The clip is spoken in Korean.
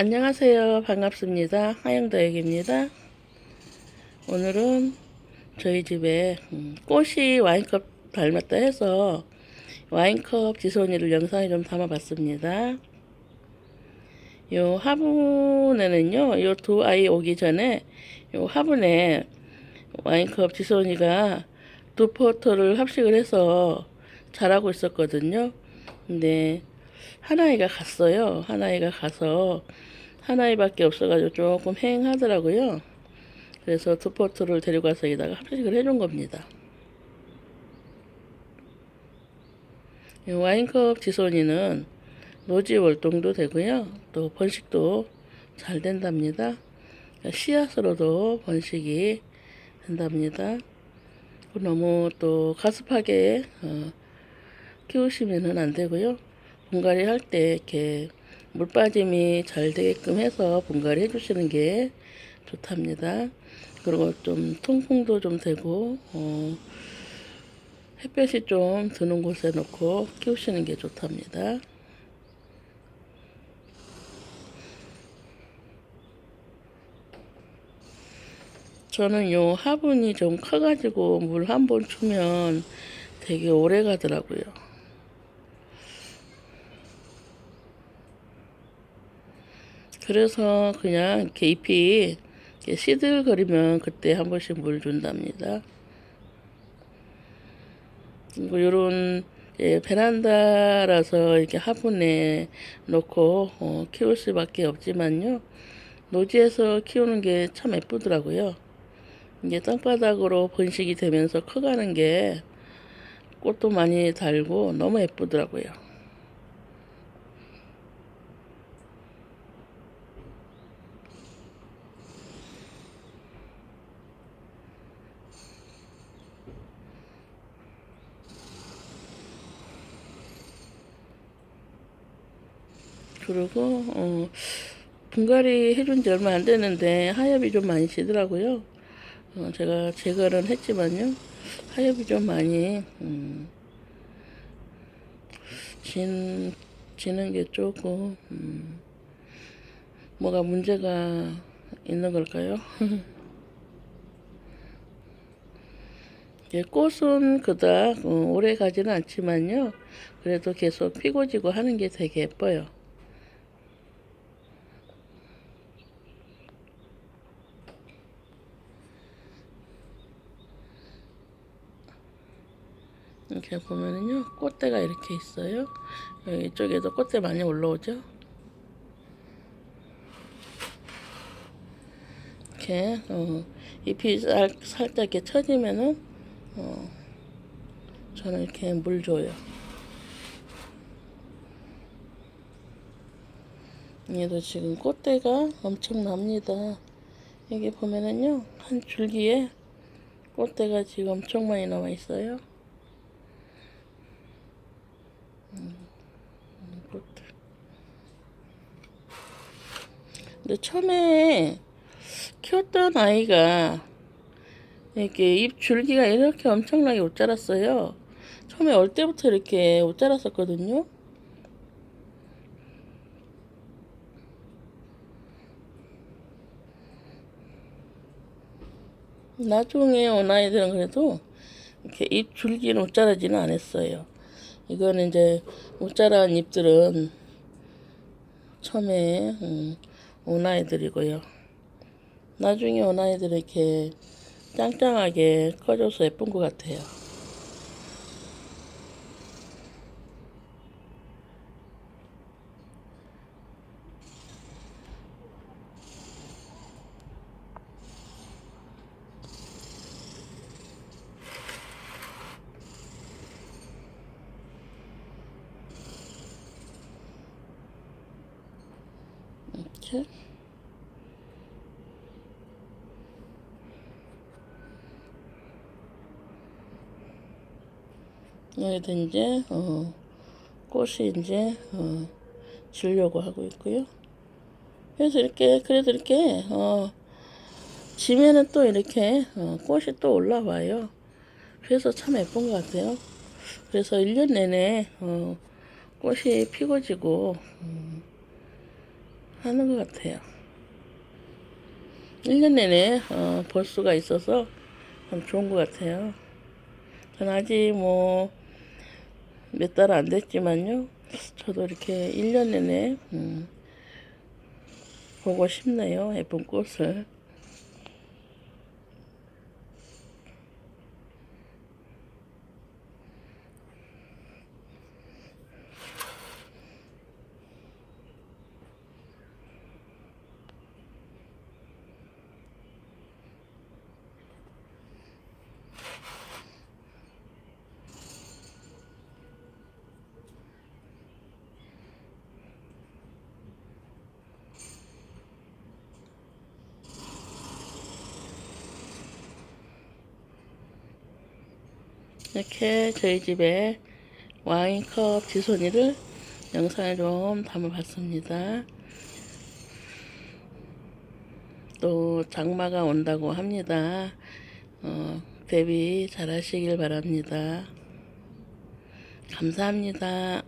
안녕하세요. 반갑습니다. 하영다육입니다. 오늘은 저희 집에 음, 꽃이 와인컵 닮았다 해서 와인컵 지소니를 영상에 좀 담아봤습니다. 요 화분에는요, 요 두 아이 오기 전에 요 화분에 와인컵 지소니가 두 포토를 합식을 해서 자라고 있었거든요. 근데 하나이가 갔어요. 하나이가 가서 하나이밖에 없어가지고 조금 행하더라고요. 그래서 두 포트를 데리고 가서 여기다가 합식을 해준 겁니다. 이 와인컵 지소니는 노지 월동도 되고요. 또 번식도 잘 된답니다. 씨앗으로도 번식이 된답니다. 너무 또 가습하게 어, 키우시면은 안 되고요. 분갈이 할 때 이렇게 물 빠짐이 잘 되게끔 해서 분갈이 해주시는 게 좋답니다. 그리고 좀 통풍도 좀 되고 어, 햇볕이 좀 드는 곳에 놓고 키우시는 게 좋답니다. 저는 요 화분이 좀 커가지고 물 한 번 주면 되게 오래 가더라고요. 그래서 그냥 이렇게 잎이 시들거리면 그때 한 번씩 물 준답니다. 뭐 요런 예, 베란다라서 이렇게 화분에 놓고 어, 키울 수밖에 없지만요. 노지에서 키우는 게 참 예쁘더라고요. 이게 땅바닥으로 번식이 되면서 커가는 게 꽃도 많이 달고 너무 예쁘더라고요. 그리고 어, 분갈이 해준 지 얼마 안 됐는데 하엽이 좀 많이 지더라고요. 어, 제가 제거는 했지만요. 하엽이 좀 많이 음, 진, 지는 게 조금 음, 뭐가 문제가 있는 걸까요? 예, 꽃은 그닥 어, 오래 가지는 않지만요. 그래도 계속 피고 지고 하는 게 되게 예뻐요. 이렇게 보면은요 꽃대가 이렇게 있어요. 여기 이쪽에도 꽃대 많이 올라오죠? 이렇게 어, 잎이 살, 살짝 이렇게 처지면은 어, 저는 이렇게 물 줘요. 얘도 지금 꽃대가 엄청납니다. 여기 보면은요 한 줄기에 꽃대가 지금 엄청 많이 나와 있어요 근데 처음에 키웠던 아이가 이렇게 잎 줄기가 이렇게 엄청나게 못 자랐어요. 처음에 올 때부터 이렇게 못 자랐었거든요. 나중에 온 아이들은 그래도 이렇게 잎 줄기는 못 자라지는 않았어요. 이거는 이제 못 자란 잎들은 처음에 음, 온 아이들이고요. 나중에 온 아이들은 이렇게 짱짱하게 커져서 예쁜 것 같아요. 이렇게 여기도 이제 어, 꽃이 이제 어, 지려고 하고 있고요. 그래서 이렇게 그래도 이렇게 어, 지면은 또 이렇게 어, 꽃이 또 올라와요. 그래서 참 예쁜 것 같아요. 그래서 1년 내내 어, 꽃이 피고 지고 음, 하는 것 같아요. 1년 내내 어, 볼 수가 있어서 참 좋은 것 같아요. 전 아직 뭐 몇 달 안 됐지만요. 저도 이렇게 1년 내내 음, 보고 싶네요. 예쁜 꽃을. 이렇게 저희 집에 와인컵 지손이를 영상에 좀 담아봤습니다. 또 장마가 온다고 합니다. 어, 대비 잘 하시길 바랍니다. 감사합니다.